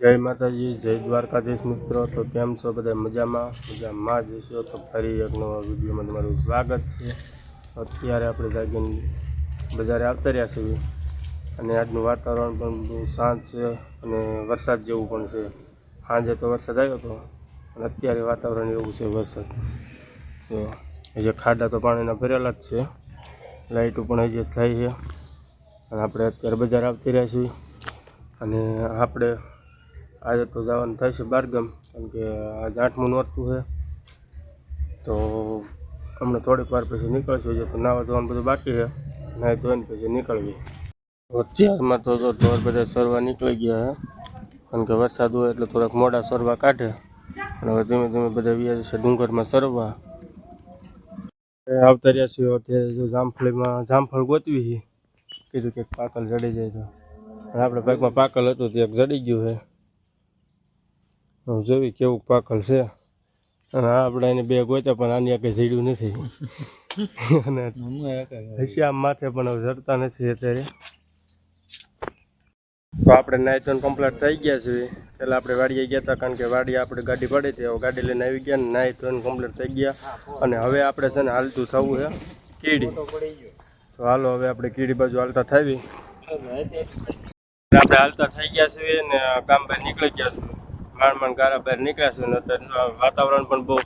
જય માતાજી, જય દ્વારકાધીશ મિત્રો. તો કેમ છો બધા? મજામાં? મજામાં જ તો ફરી એક નવા વિડીયોમાં તમારું સ્વાગત છે. અત્યારે આપણે જાગીને બજારે આવતા રહ્યા છીએ. અને આજનું વાતાવરણ પણ બહુ શાંત છે અને વરસાદ જેવું પણ છે. સાંજે તો વરસાદ આવ્યો હતો અને અત્યારે વાતાવરણ એવું છે વરસાદ. તો હજી ખાડા તો પાણીના ભરેલા જ છે. લાઇટો પણ હજી થાય છે. અને આપણે અત્યારે બજાર આવતી રહ્યા છીએ. અને આપણે આજે તો જવાનું છે બારગામ, કારણ કે આજે આઠમું નોરતું છે. તો હમણાં થોડીક વાર પછી નીકળશું જે તો નાવા ધોવાનું બધું બાકી છે. નાહી ધોઈને પછી નીકળવી અત્યારમાં તો જો ઢોર બધા સરવા નીકળી ગયા છે, કારણ કે વરસાદ હોય એટલે થોડાક મોડા સરવા કાઢે. અને હવે ધીમે ધીમે બધા વ્યાજ છે ડુંગરમાં સરવા. આવતા રહ્યા છીએ અત્યારે જો જામફળીમાં, જામફળ ગોતવી છે. કીધું કે પાકલ જડી જાય તો. આપણે ભાગમાં પાકલ હતું, તે જડી ગયું છે. જોવી કેવું પાકલ છે. અને આ આપણે એને બે ગોત્યા પણ આની આગળ જડ્યું નથી. અને હસિયા માથે પણ હવે જડતા નથી અત્યારે. તો આપણે નાઈ તો કમ્પ્લીટ થઈ ગયા છે. પહેલાં આપણે વાડીએ ગયા હતા કારણ કે વાડીએ આપણે ગાડી પડી હતી હવે ગાડી લઈને આવી ગયા ને નાઈ તો કમ્પ્લીટ થઈ ગયા. અને હવે આપણે છે ને હાલતું થવું છે કીડી. તો હાલો હવે આપણે કીડી બાજુ હાલતા થાવી. આપણે હાલતા થઈ ગયા છીએ ને કામ બહાર નીકળી ગયા છીએ. માંડ માંડ ગારા બહાર નીકળ્યા છે અત્યારે વાતાવરણ પણ બહુ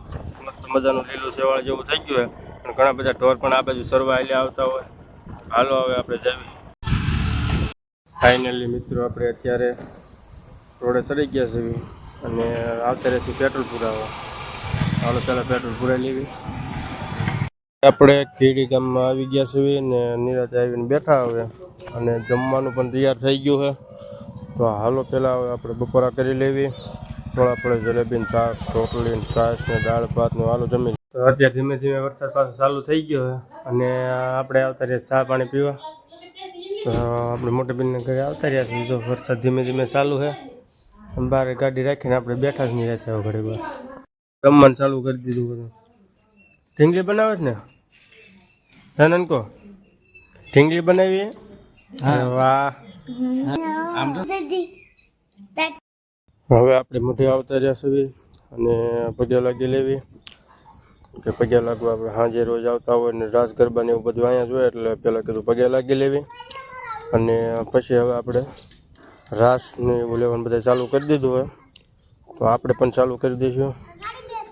મસ્ત મજાનું લીલું સેવાળ જેવું થઈ ગયું છે. અને ઘણા બધા ઢોર પણ આ બાજુ સરવા હાલ્યા આવતા હોય. હાલો હવે આપણે જઈએ ફાઇનલી મિત્રો, આપણે અત્યારે રોડે ચડી ગયા છીએ અને આવતા રહેશું પેટ્રોલ પુરાવા. હાલો, પહેલાં પેટ્રોલ પુરાવી લેવી. આપણે કીડી ગામમાં આવી ગયા છીએ ને નિરાતે આવીને બેઠા હવે. અને જમવાનું પણ તૈયાર થઈ ગયું છે. તો હાલો પહેલાં હવે આપણે બપોરા કરી લેવી. થોડા આપણે જલેબી શાક રોટલી ને છાશ ને દાળ ભાતનું હાલો જમી તો અત્યારે ધીમે ધીમે વરસાદ પાછો ચાલુ થઈ ગયો છે અને આપણે આવતા રહ્યા ચા પાણી પીવા. તો આપણે મોટી બેનને ઘરે આવતા રહ્યા છીએ. જો વરસાદ ધીમે ધીમે ચાલુ છે. અને બહાર ગાડી રાખીને આપણે બેઠા જ નહીં રહેતા ઘડી વાર. રમવાનું ચાલુ કરી દીધું બધું. ઢીંગલી બનાવે છે ને? ધનન કો ઢીંગલી બનાવી? હવે આપણે મોઢે આવતા રહ્યા છીએ અને પગે લાગી લેવી. કે પગે લાગવા આપણે સાંજે રોજ આવતા હોય ને રાસ ગરબા ને એવું બધું અહીંયા જોઈએ એટલે પહેલાં કીધું પગે લાગી લેવી. અને પછી હવે આપણે રાસ ને એવું લેવાનું બધા ચાલુ કરી દીધું હોય. તો આપણે પણ ચાલુ કરી દઈશું.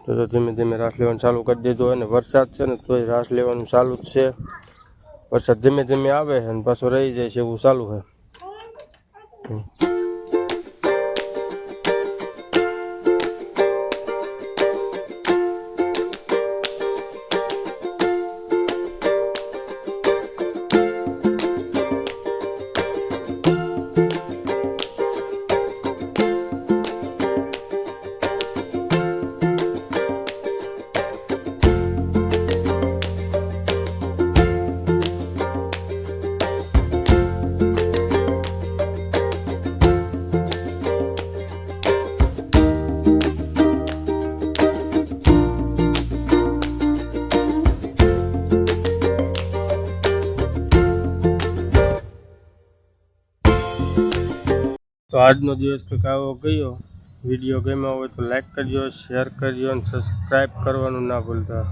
તો તો ધીમે ધીમે રાસ લેવાનું ચાલુ કરી દીધું હોય અને વરસાદ છે ને તોય રાસ લેવાનું ચાલુ જ છે. વરસાદ ધીમે ધીમે આવે અને પાછો રહી જાય છે એવું ચાલુ છે তো તો આજનો દિવસ કંઈક આવો ગયો. વીડિયો ગમ્યો હોય તો લાઈક કરજો શેર કરજો અને સબસ્ક્રાઈબ કરવાનું ના ભૂલતા.